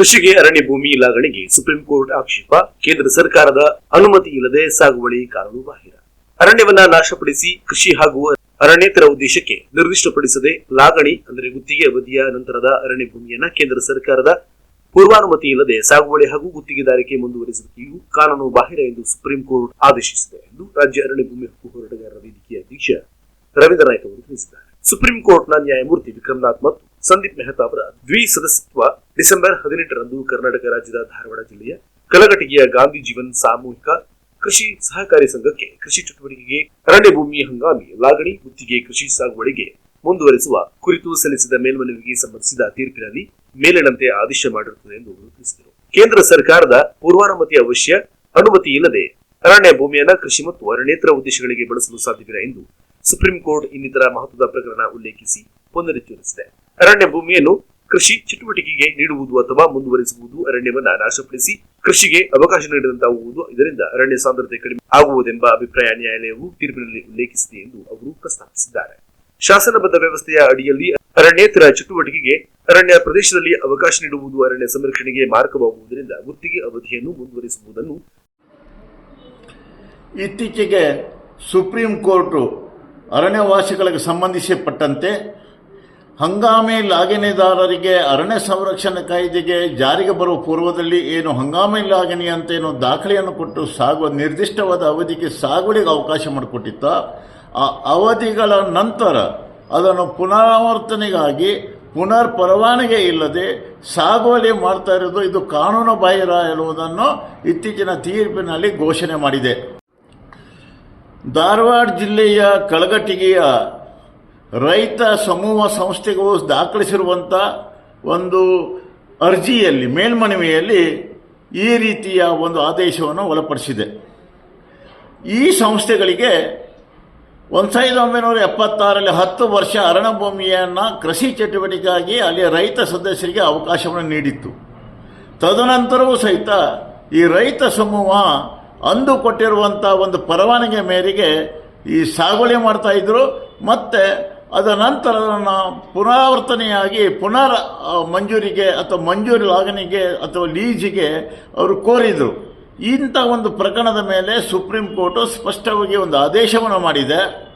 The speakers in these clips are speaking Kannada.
ಕೃಷಿಗೆ ಅರಣ್ಯ ಭೂಮಿ ಲಾಗಣಿಗೆ ಸುಪ್ರೀಂ ಕೋರ್ಟ್ ಆಕ್ಷೇಪ, ಕೇಂದ್ರ ಸರ್ಕಾರದ ಅನುಮತಿ ಇಲ್ಲದೆ ಸಾಗುವಳಿ ಕಾನೂನು ಬಾಹಿರ. ಅರಣ್ಯವನ್ನ ನಾಶಪಡಿಸಿ ಕೃಷಿ ಹಾಗೂ ಅರಣ್ಯೇತರ ಉದ್ದೇಶಕ್ಕೆ ನಿರ್ದಿಷ್ಟಪಡಿಸದೆ ಲಾಗಣಿ, ಅಂದರೆ ಗುತ್ತಿಗೆ ಅವಧಿಯ ನಂತರದ ಅರಣ್ಯ ಭೂಮಿಯನ್ನ ಕೇಂದ್ರ ಸರ್ಕಾರದ ಪೂರ್ವಾನುಮತಿ ಇಲ್ಲದೆ ಸಾಗುವಳಿ ಹಾಗೂ ಗುತ್ತಿಗೆದಾರಿಕೆ ಮುಂದುವರಿಸುವಿಕೆಯು ಕಾನೂನು ಬಾಹಿರ ಎಂದು ಸುಪ್ರೀಂ ಕೋರ್ಟ್ ಆದೇಶಿಸಿದೆ ಎಂದು ರಾಜ್ಯ ಅರಣ್ಯ ಭೂಮಿ ಹಕ್ಕು ಹೋರಾಟಗಾರರ ವೇದಿಕೆಯ ಅಧ್ಯಕ್ಷ ರವೀಂದ್ರ ನಾಯ್ಕ ಅವರು ತಿಳಿಸಿದ್ದಾರೆ. ಸುಪ್ರೀಂ ಕೋರ್ಟ್ನ ನ್ಯಾಯಮೂರ್ತಿ ವಿಕ್ರಮನಾಥ್ ಮತ್ತು ಸಂದೀಪ್ ಮೆಹ್ತಾ ಅವರ ದ್ವಿ ಸದಸ್ಯತ್ವ ಡಿಸೆಂಬರ್ ಹದಿನೆಂಟರಂದು ಕರ್ನಾಟಕ ರಾಜ್ಯದ ಧಾರವಾಡ ಜಿಲ್ಲೆಯ ಕಲಘಟಗಿಯ ಗಾಂಧಿ ಜೀವನ್ ಸಾಮೂಹಿಕ ಕೃಷಿ ಸಹಕಾರಿ ಸಂಘಕ್ಕೆ ಕೃಷಿ ಚಟುವಟಿಕೆಗೆ ಅರಣ್ಯ ಭೂಮಿ ಹಂಗಾಮಿ ಲಾಗಣಿ ಗುತ್ತಿಗೆ ಕೃಷಿ ಸಾಗುವಳಿಗೆ ಮುಂದುವರಿಸುವ ಕುರಿತು ಸಲ್ಲಿಸಿದ ಮೇಲ್ಮನವಿಗೆ ಸಂಬಂಧಿಸಿದ ತೀರ್ಪಿನಲ್ಲಿ ಮೇಲಿನಂತೆ ಆದೇಶ ಮಾಡಿರುತ್ತದೆ ಎಂದು ಅವರು ತಿಳಿಸಿದರು. ಕೇಂದ್ರ ಸರ್ಕಾರದ ಪೂರ್ವಾನುಮತಿ ಅವಶ್ಯ, ಅನುಮತಿ ಇಲ್ಲದೆ ಅರಣ್ಯ ಭೂಮಿಯನ್ನು ಕೃಷಿ ಮತ್ತು ಅರಣ್ಯೇತರ ಉದ್ದೇಶಗಳಿಗೆ ಬಳಸಲು ಸಾಧ್ಯವಿಲ್ಲ ಎಂದು ಸುಪ್ರೀಂ ಕೋರ್ಟ್ ಇನ್ನಿತರ ಮಹತ್ವದ ಪ್ರಕರಣ ಉಲ್ಲೇಖಿಸಿ ಪುನರುಚ್ಚರಿಸಿದೆ ಅರಣ್ಯ ಭೂಮಿಯನ್ನು ಕೃಷಿ ಚಟುವಟಿಕೆಗೆ ನೀಡುವುದು ಅಥವಾ ಮುಂದುವರಿಸುವುದು ಅರಣ್ಯವನ್ನ ನಾಶಪಡಿಸಿ ಕೃಷಿಗೆ ಅವಕಾಶ ನೀಡದಂತಾಗುವುದು. ಇದರಿಂದ ಅರಣ್ಯ ಸಾಂದ್ರತೆ ಕಡಿಮೆ ಆಗುವುದೆಂಬ ಅಭಿಪ್ರಾಯ ನ್ಯಾಯಾಲಯವು ತೀರ್ಪಿನಲ್ಲಿ ಉಲ್ಲೇಖಿಸಿದೆ ಎಂದು ಅವರು ಪ್ರಸ್ತಾಪಿಸಿದ್ದಾರೆ. ಶಾಸನಬದ್ಧ ವ್ಯವಸ್ಥೆಯ ಅಡಿಯಲ್ಲಿ ಅರಣ್ಯೇತರ ಚಟುವಟಿಕೆಗೆ ಅರಣ್ಯ ಪ್ರದೇಶದಲ್ಲಿ ಅವಕಾಶ ನೀಡುವುದು ಅರಣ್ಯ ಸಂರಕ್ಷಣೆಗೆ ಮಾರಕವಾಗುವುದರಿಂದ ಗುತ್ತಿಗೆ ಅವಧಿಯನ್ನು ಮುಂದುವರಿಸುವುದನ್ನು ಇತ್ತೀಚೆಗೆ ಸುಪ್ರೀಂ ಕೋರ್ಟ್ ಅರಣ್ಯವಾಸಿಗಳಿಗೆ ಸಂಬಂಧಿಸಲ್ಪಟ್ಟಂತೆ ಹಂಗಾಮಿ ಲಾಗಿಣಿದಾರರಿಗೆ ಅರಣ್ಯ ಸಂರಕ್ಷಣೆ ಕಾಯ್ದೆಗೆ ಜಾರಿಗೆ ಬರುವ ಪೂರ್ವದಲ್ಲಿ ಏನು ಹಂಗಾಮಿ ಲಾಗಿಣಿ ಅಂತ ಏನು ದಾಖಲೆಯನ್ನು ಕೊಟ್ಟು ಸಾಗುವ ನಿರ್ದಿಷ್ಟವಾದ ಅವಧಿಗೆ ಸಾಗುವಳಿಗೆ ಅವಕಾಶ ಮಾಡಿಕೊಟ್ಟಿತ್ತ? ಆ ಅವಧಿಗಳ ನಂತರ ಅದನ್ನು ಪುನರಾವರ್ತನೆಗಾಗಿ ಪುನರ್ ಪರವಾನಗಿ ಇಲ್ಲದೆ ಸಾಗುವಳಿ ಮಾಡ್ತಾ ಇರೋದು ಇದು ಕಾನೂನು ಬಾಹಿರ ಎನ್ನುವುದನ್ನು ಇತ್ತೀಚಿನ ತೀರ್ಪಿನಲ್ಲಿ ಘೋಷಣೆ ಮಾಡಿದೆ. ಧಾರವಾಡ ಜಿಲ್ಲೆಯ ಕಳಗಟ್ಟಿಗೆಯ ರೈತ ಸಮೂಹ ಸಂಸ್ಥೆಗಳು ದಾಖಲಿಸಿರುವಂಥ ಒಂದು ಅರ್ಜಿಯಲ್ಲಿ, ಮೇಲ್ಮನವಿಯಲ್ಲಿ ಈ ರೀತಿಯ ಒಂದು ಆದೇಶವನ್ನು ಒಳಪಡಿಸಿದೆ. ಈ ಸಂಸ್ಥೆಗಳಿಗೆ ಒಂದು ಸಾವಿರದ ಒಂಬೈನೂರ ಎಪ್ಪತ್ತಾರಲ್ಲಿ ಹತ್ತು ವರ್ಷ ಅರಣ್ಯ ಭೂಮಿಯನ್ನು ಕೃಷಿ ಚಟುವಟಿಕೆಗಾಗಿ ಅಲ್ಲಿ ರೈತ ಸದಸ್ಯರಿಗೆ ಅವಕಾಶವನ್ನು ನೀಡಿತ್ತು. ತದನಂತರವೂ ಸಹಿತ ಈ ರೈತ ಸಮೂಹ ಅಂದು ಕೊಟ್ಟಿರುವಂಥ ಒಂದು ಪರವಾನಗಿ ಮೇರೆಗೆ ಈ ಸಾಗುವಳಿ ಮಾಡ್ತಾ ಇದ್ರು. ಮತ್ತು ಅದರ ನಂತರ ಪುನರಾವರ್ತನೆಯಾಗಿ ಪುನರ್ ಮಂಜೂರಿಗೆ ಅಥವಾ ಮಂಜೂರಿ ಲಾಗನಿಗೆ ಅಥವಾ ಲೀಜಿಗೆ ಅವರು ಕೋರಿದರು. ಇಂಥ ಒಂದು ಪ್ರಕರಣದ ಮೇಲೆ ಸುಪ್ರೀಂ ಕೋರ್ಟು ಸ್ಪಷ್ಟವಾಗಿ ಒಂದು ಆದೇಶವನ್ನು ಮಾಡಿದೆ.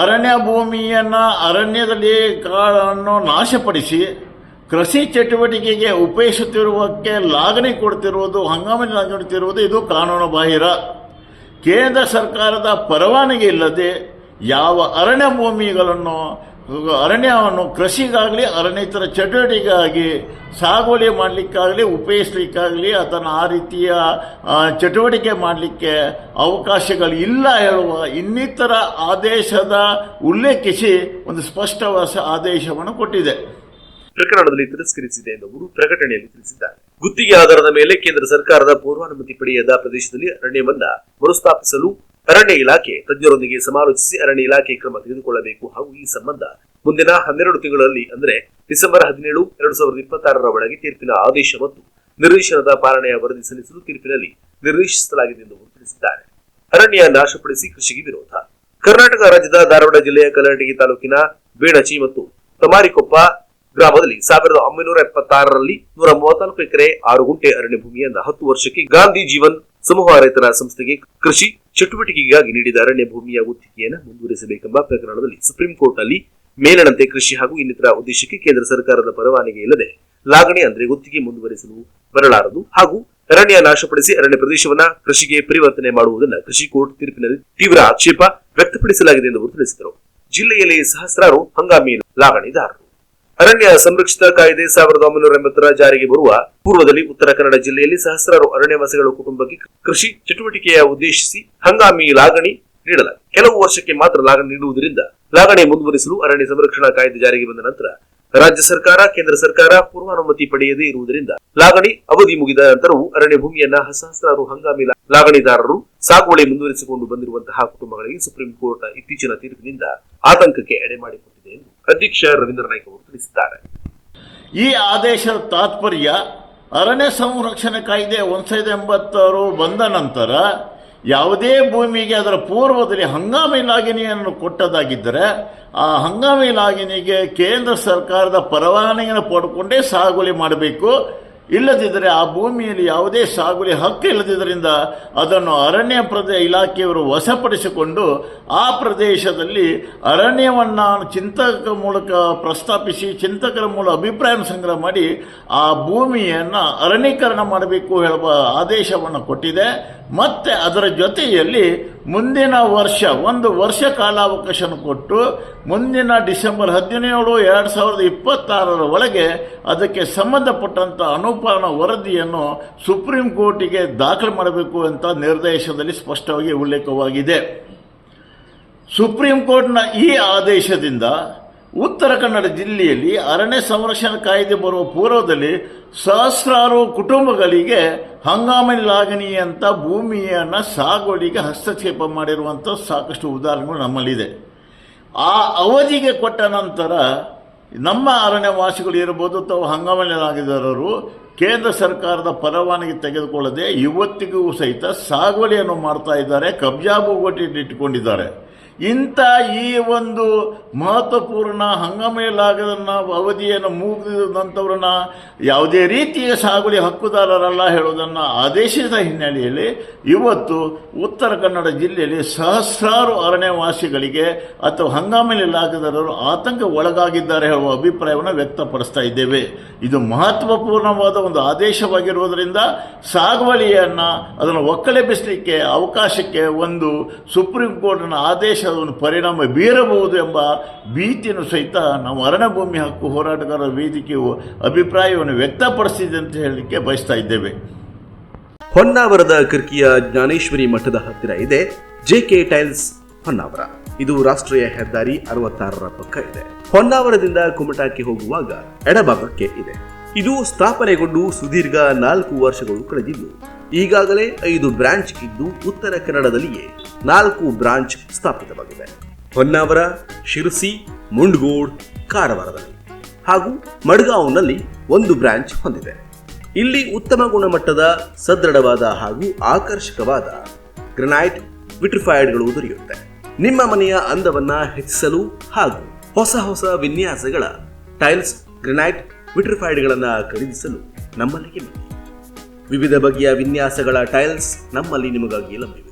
ಅರಣ್ಯ ಭೂಮಿಯನ್ನು ಅರಣ್ಯದಲ್ಲಿ ಕಾಡನ್ನು ನಾಶಪಡಿಸಿ, ಕೃಷಿ ಚಟುವಟಿಕೆಗೆ ಉಪಯೋಗಿಸುತ್ತಿರುವಕ್ಕೆ ಲಾಗಣಿ ಕೊಡ್ತಿರುವುದು, ಹಂಗಾಮಿ ಲಾಗಣಿ ಕೊಡ್ತಿರುವುದು ಇದು ಕಾನೂನು ಬಾಹಿರ. ಕೇಂದ್ರ ಸರ್ಕಾರದ ಪರವಾನಗಿ ಇಲ್ಲದೆ ಯಾವ ಅರಣ್ಯ ಭೂಮಿಗಳನ್ನು, ಅರಣ್ಯವನ್ನು ಕೃಷಿಗಾಗಲಿ, ಅರಣ್ಯೇತರ ಚಟುವಟಿಕೆಗಾಗಿ ಸಾಗುವಳಿ ಮಾಡಲಿಕ್ಕಾಗಲಿ, ಉಪಯೋಗಿಸ್ಲಿಕ್ಕಾಗಲಿ, ಅದನ್ನು ಆ ರೀತಿಯ ಚಟುವಟಿಕೆ ಮಾಡಲಿಕ್ಕೆ ಅವಕಾಶಗಳು ಇಲ್ಲ ಹೇಳುವ ಇನ್ನಿತರ ಆದೇಶದ ಉಲ್ಲೇಖಿಸಿ ಒಂದು ಸ್ಪಷ್ಟವಾದ ಆದೇಶವನ್ನು ಕೊಟ್ಟಿದೆ. ಪ್ರಕರಣದಲ್ಲಿ ತಿರಸ್ಕರಿಸಿದೆ ಎಂದು ಪ್ರಕಟಣೆಯಲ್ಲಿ ತಿಳಿಸಿದ್ದಾರೆ. ಗುತ್ತಿಗೆ ಆಧಾರದ ಮೇಲೆ ಕೇಂದ್ರ ಸರ್ಕಾರದ ಪೂರ್ವಾನುಮತಿ ಪಡೆಯದ ಪ್ರದೇಶದಲ್ಲಿ ಅರಣ್ಯವನ್ನ ಮರುಸ್ಥಾಪಿಸಲು ಅರಣ್ಯ ಇಲಾಖೆ ತಜ್ಞರೊಂದಿಗೆ ಸಮಾಲೋಚಿಸಿ ಅರಣ್ಯ ಇಲಾಖೆ ಕ್ರಮ ತೆಗೆದುಕೊಳ್ಳಬೇಕು ಹಾಗೂ ಈ ಸಂಬಂಧ ಮುಂದಿನ ಹನ್ನೆರಡು ತಿಂಗಳಲ್ಲಿ, ಅಂದರೆ ಡಿಸೆಂಬರ್ ಹದಿನೇಳು, ಎರಡು ಸಾವಿರದ ಇಪ್ಪತ್ತಾರರ ಒಳಗೆ ತೀರ್ಪಿನ ಆದೇಶ ಮತ್ತು ನಿರ್ದೇಶನದ ಪಾಲನೆಯ ವರದಿ ಸಲ್ಲಿಸಲು ತೀರ್ಪಿನಲ್ಲಿ ನಿರ್ದೇಶಿಸಲಾಗಿದೆ ಎಂದು ತಿಳಿಸಿದ್ದಾರೆ. ಅರಣ್ಯ ನಾಶಪಡಿಸಿ ಕೃಷಿಗೆ ವಿರೋಧ. ಕರ್ನಾಟಕ ರಾಜ್ಯದ ಧಾರವಾಡ ಜಿಲ್ಲೆಯ ಕಲ್ಲಟಗಿ ತಾಲೂಕಿನ ಬೇಣಚಿ ಮತ್ತು ತಮಾರಿಕೊಪ್ಪ ಗ್ರಾಮದಲ್ಲಿ ಸಾವಿರದ ಒಂಬೈನೂರ ಎಪ್ಪತ್ತಾರರಲ್ಲಿ ನೂರ ಮೂವತ್ನಾಲ್ಕು ಎಕರೆ ಆರು ಗುಂಟೆ ಅರಣ್ಯ ಭೂಮಿಯನ್ನ ಹತ್ತು ವರ್ಷಕ್ಕೆ ಗಾಂಧಿ ಜೀವನ್ ಸಮೂಹ ರೈತರ ಸಂಸ್ಥೆಗೆ ಕೃಷಿ ಚಟುವಟಿಕೆಗಾಗಿ ನೀಡಿದ ಅರಣ್ಯ ಭೂಮಿಯ ಗುತ್ತಿಗೆಯನ್ನು ಮುಂದುವರಿಸಬೇಕೆಂಬ ಪ್ರಕರಣದಲ್ಲಿ ಸುಪ್ರೀಂ ಕೋರ್ಟ್ನಲ್ಲಿ ಮೇಲಿನಂತೆ ಕೃಷಿ ಹಾಗೂ ಇನ್ನಿತರ ಉದ್ದೇಶಕ್ಕೆ ಕೇಂದ್ರ ಸರ್ಕಾರದ ಪರವಾನಗಿ ಇಲ್ಲದೆ ಲಾಗಣೆ ಅಂದ್ರೆ ಗುತ್ತಿಗೆ ಮುಂದುವರಿಸಲು ಬರಲಾರದು. ಹಾಗೂ ಅರಣ್ಯ ನಾಶಪಡಿಸಿ ಅರಣ್ಯ ಪ್ರದೇಶವನ್ನ ಕೃಷಿಗೆ ಪರಿವರ್ತನೆ ಮಾಡುವುದನ್ನು ಕೃಷಿ ಕೋರ್ಟ್ ತೀರ್ಪಿನಲ್ಲಿ ತೀವ್ರ ಆಕ್ಷೇಪ ವ್ಯಕ್ತಪಡಿಸಲಾಗಿದೆ ಎಂದು ತಿಳಿಸಿದರು. ಜಿಲ್ಲೆಯಲ್ಲಿ ಸಹಸ್ರಾರು ಹಂಗಾಮಿ ಲಾಗಣಿದಾರರು. ಅರಣ್ಯ ಸಂರಕ್ಷಿತ ಕಾಯ್ದೆ ಸಾವಿರದ ಒಂಬೈನೂರ ಎಂಬತ್ತರ ಜಾರಿಗೆ ಬರುವ ಪೂರ್ವದಲ್ಲಿ ಉತ್ತರ ಕನ್ನಡ ಜಿಲ್ಲೆಯಲ್ಲಿ ಸಹಸ್ರಾರು ಅರಣ್ಯವಾಸಿಗಳ ಕುಟುಂಬಕ್ಕೆ ಕೃಷಿ ಚಟುವಟಿಕೆಯ ಉದ್ದೇಶಿಸಿ ಹಂಗಾಮಿ ಲಾಗಣಿ ನೀಡಲಾಗಿದೆ. ಕೆಲವು ವರ್ಷಕ್ಕೆ ಮಾತ್ರ ಲಾಗಣಿ ನೀಡುವುದರಿಂದ ಲಾಗಣಿ ಮುಂದುವರಿಸಲು ಅರಣ್ಯ ಸಂರಕ್ಷಣಾ ಕಾಯ್ದೆ ಜಾರಿಗೆ ಬಂದ ನಂತರ ರಾಜ್ಯ ಸರ್ಕಾರ, ಕೇಂದ್ರ ಸರ್ಕಾರ ಪೂರ್ವಾನುಮತಿ ಪಡೆಯದೇ ಇರುವುದರಿಂದ ಲಾಗಣಿ ಅವಧಿ ಮುಗಿದ ನಂತರವೂ ಅರಣ್ಯ ಭೂಮಿಯನ್ನ ಸಹಸ್ರಾರು ಹಂಗಾಮಿ ಲಾಗಣಿದಾರರು ಸಾಗುವಳಿ ಮುಂದುವರಿಸಿಕೊಂಡು ಬಂದಿರುವಂತಹ ಕುಟುಂಬಗಳಿಗೆ ಸುಪ್ರೀಂ ಕೋರ್ಟ್ ಇತ್ತೀಚಿನ ತೀರ್ಪಿನಿಂದ ಆತಂಕಕ್ಕೆ ಎಡೆ ಮಾಡಿಕೊಟ್ಟಿದೆ ಎಂದು ಅಧ್ಯಕ್ಷ ರವೀಂದ್ರ ನಾಯ್ಕ ಅವರು ತಿಳಿಸಿದ್ದಾರೆ. ಈ ಆದೇಶದ ತಾತ್ಪರ್ಯ ಅರಣ್ಯ ಸಂರಕ್ಷಣೆ ಕಾಯ್ದೆ ಒಂದು ಸಾವಿರದ ಎಂಬತ್ತಾರು ಬಂದ ನಂತರ ಯಾವುದೇ ಭೂಮಿಗೆ ಅದರ ಪೂರ್ವದಲ್ಲಿ ಹಂಗಾಮಿ ಲಾಗಿನಿಯನ್ನು ಕೊಟ್ಟದಾಗಿದ್ದರೆ ಆ ಹಂಗಾಮಿ ಲಾಗಿನಿಗೆ ಕೇಂದ್ರ ಸರ್ಕಾರದ ಪರವಾನಗಿಯನ್ನು ಪಡ್ಕೊಂಡೇ ಸಾಗುವಳಿ ಮಾಡಬೇಕು. ಇಲ್ಲದಿದ್ದರೆ ಆ ಭೂಮಿಯಲ್ಲಿ ಯಾವುದೇ ಸಾಗುಲಿ ಹಕ್ಕು ಇಲ್ಲದಿದ್ದರಿಂದ ಅದನ್ನು ಅರಣ್ಯ ಪ್ರದೇ ಇಲಾಖೆಯವರು ವಶಪಡಿಸಿಕೊಂಡು ಆ ಪ್ರದೇಶದಲ್ಲಿ ಅರಣ್ಯವನ್ನು ಚಿಂತಕ ಮೂಲಕ ಪ್ರಸ್ತಾಪಿಸಿ, ಚಿಂತಕರ ಮೂಲಕ ಅಭಿಪ್ರಾಯ ಸಂಗ್ರಹ ಮಾಡಿ ಆ ಭೂಮಿಯನ್ನು ಅರಣ್ಯೀಕರಣ ಮಾಡಬೇಕು ಹೇಳುವ ಆದೇಶವನ್ನು ಕೊಟ್ಟಿದೆ. ಮತ್ತೆ ಅದರ ಜೊತೆಯಲ್ಲಿ ಮುಂದಿನ ವರ್ಷ, ಒಂದು ವರ್ಷ ಕಾಲಾವಕಾಶ ಕೊಟ್ಟು ಮುಂದಿನ ಡಿಸೆಂಬರ್ ಹದಿನೇಳು, ಎರಡು ಸಾವಿರದ ಇಪ್ಪತ್ತಾರರ ಒಳಗೆ ಅದಕ್ಕೆ ಸಂಬಂಧಪಟ್ಟಂಥ ಅನುಪಾನ ವರದಿಯನ್ನು ಸುಪ್ರೀಂ ಕೋರ್ಟಿಗೆ ದಾಖಲು ಮಾಡಬೇಕು ಅಂತ ನಿರ್ದೇಶದಲ್ಲಿ ಸ್ಪಷ್ಟವಾಗಿ ಉಲ್ಲೇಖವಾಗಿದೆ. ಸುಪ್ರೀಂ ಕೋರ್ಟ್ನ ಈ ಆದೇಶದಿಂದ ಉತ್ತರ ಕನ್ನಡ ಜಿಲ್ಲೆಯಲ್ಲಿ ಅರಣ್ಯ ಸಂರಕ್ಷಣಾ ಕಾಯ್ದೆ ಬರುವ ಪೂರ್ವದಲ್ಲಿ ಸಹಸ್ರಾರು ಕುಟುಂಬಗಳಿಗೆ ಹಂಗಾಮಿನ ಲಾಗಣಿ ಅಂತ ಭೂಮಿಯನ್ನು ಸಾಗುವಳಿಗೆ ಹಸ್ತಕ್ಷೇಪ ಮಾಡಿರುವಂಥ ಸಾಕಷ್ಟು ಉದಾಹರಣೆಗಳು ನಮ್ಮಲ್ಲಿದೆ. ಆ ಅವಧಿಗೆ ಕೊಟ್ಟ ನಂತರ ನಮ್ಮ ಅರಣ್ಯವಾಸಿಗಳು ಇರ್ಬೋದು ಅಥವಾ ಹಂಗಾಮಲಾಗಿದ್ದಾರರು ಕೇಂದ್ರ ಸರ್ಕಾರದ ಪರವಾನಗಿ ತೆಗೆದುಕೊಳ್ಳದೆ ಇವತ್ತಿಗೂ ಸಹಿತ ಸಾಗುವಳಿಯನ್ನು ಮಾಡ್ತಾ ಇದ್ದಾರೆ, ಕಬ್ಜಾ ಇಟ್ಕೊಂಡಿದ್ದಾರೆ ಇಂಥ ಈ ಒಂದು ಮಹತ್ವಪೂರ್ಣ ಹಂಗಾಮೇಲಾಗದನ್ನ ಅವಧಿಯನ್ನು ಮುಗಿದಂಥವ್ರನ್ನ ಯಾವುದೇ ರೀತಿಯ ಸಾಗುವಳಿ ಹಕ್ಕುದಾರರಲ್ಲ ಹೇಳುವುದನ್ನು ಆದೇಶಿಸಿದ ಹಿನ್ನೆಲೆಯಲ್ಲಿ ಇವತ್ತು ಉತ್ತರ ಕನ್ನಡ ಜಿಲ್ಲೆಯಲ್ಲಿ ಸಹಸ್ರಾರು ಅರಣ್ಯವಾಸಿಗಳಿಗೆ ಅಥವಾ ಹಂಗಾಮೇಲಾಗದರರು ಆತಂಕ ಒಳಗಾಗಿದ್ದಾರೆ ಹೇಳುವ ಅಭಿಪ್ರಾಯವನ್ನು ವ್ಯಕ್ತಪಡಿಸ್ತಾ ಇದ್ದೇವೆ. ಇದು ಮಹತ್ವಪೂರ್ಣವಾದ ಒಂದು ಆದೇಶವಾಗಿರುವುದರಿಂದ ಸಾಗುವಳಿಯನ್ನು ಅದನ್ನು ಒಕ್ಕಲೆಬ್ಬಿಸಲಿಕ್ಕೆ ಅವಕಾಶಕ್ಕೆ ಒಂದು ಸುಪ್ರೀಂ ಕೋರ್ಟ್ನ ಆದೇಶದ ಒಂದು ಪರಿಣಾಮ ಬೀರಬಹುದು ಎಂಬ ಭೀತಿಯನ್ನು ಸಹಿತ ನಾವು ಅರಣ್ಯಭೂಮಿ ಹಕ್ಕು ಹೋರಾಟಗಾರರ ವೇದಿಕೆಯು ಅಭಿಪ್ರಾಯವನ್ನು ವ್ಯಕ್ತಪಡಿಸಿದೆ ಅಂತ ಹೇಳಲಿಕ್ಕೆ ಬಯಸ್ತಾ ಇದ್ದೇವೆ. ಹೊನ್ನಾವರದ ಕಿರ್ಕಿಯ ಜ್ಞಾನೇಶ್ವರಿ ಮಠದ ಹತ್ತಿರ ಇದೆ ಜೆಕೆ ಟೈಲ್ಸ್ ಹೊನ್ನಾವರ. ಇದು ರಾಷ್ಟ್ರೀಯ ಹೆದ್ದಾರಿ ಅರವತ್ತಾರರ ಪಕ್ಕ ಇದೆ. ಹೊನ್ನಾವರದಿಂದ ಕುಮಟಾಕ್ಕೆ ಹೋಗುವಾಗ ಎಡಭಾಗಕ್ಕೆ ಇದೆ. ಇದು ಸ್ಥಾಪನೆಗೊಂಡು ಸುದೀರ್ಘ ನಾಲ್ಕು ವರ್ಷಗಳು ಕಳೆದಿದ್ದು, ಈಗಾಗಲೇ ಐದು ಬ್ರಾಂಚ್ ಇದ್ದು ಉತ್ತರ ಕನ್ನಡದಲ್ಲಿಯೇ. ನಾಲ್ಕು ಬ್ರಾಂಚ್ ಸ್ಥಾಪಿತವಾಗಿವೆ ಹೊನ್ನಾವರ, ಶಿರಸಿ, ಮುಂಡ್ಗೋಡ್, ಕಾರವಾರದಲ್ಲಿ ಹಾಗೂ ಮಡ್ಗಾವ್ನಲ್ಲಿ ಒಂದು ಬ್ರಾಂಚ್ ಹೊಂದಿದೆ. ಇಲ್ಲಿ ಉತ್ತಮ ಗುಣಮಟ್ಟದ ಸದೃಢವಾದ ಹಾಗೂ ಆಕರ್ಷಕವಾದ ಗ್ರನೈಟ್ ವಿಟ್ರಿಫೈಡ್ಗಳು ದೊರೆಯುತ್ತೆ. ನಿಮ್ಮ ಮನೆಯ ಅಂದವನ್ನ ಹೆಚ್ಚಿಸಲು ಹಾಗೂ ಹೊಸ ಹೊಸ ವಿನ್ಯಾಸಗಳ ಟೈಲ್ಸ್, ಗ್ರನೈಟ್ ವಿಟ್ರಿಫೈಡ್ಗಳನ್ನು ಖರೀದಿಸಲು ನಮ್ಮಲ್ಲಿಗೆ ವಿವಿಧ ಬಗೆಯ ವಿನ್ಯಾಸಗಳ ಟೈಲ್ಸ್ ನಮ್ಮಲ್ಲಿ ನಿಮಗಾಗಿ ಲಭ್ಯವಿದೆ.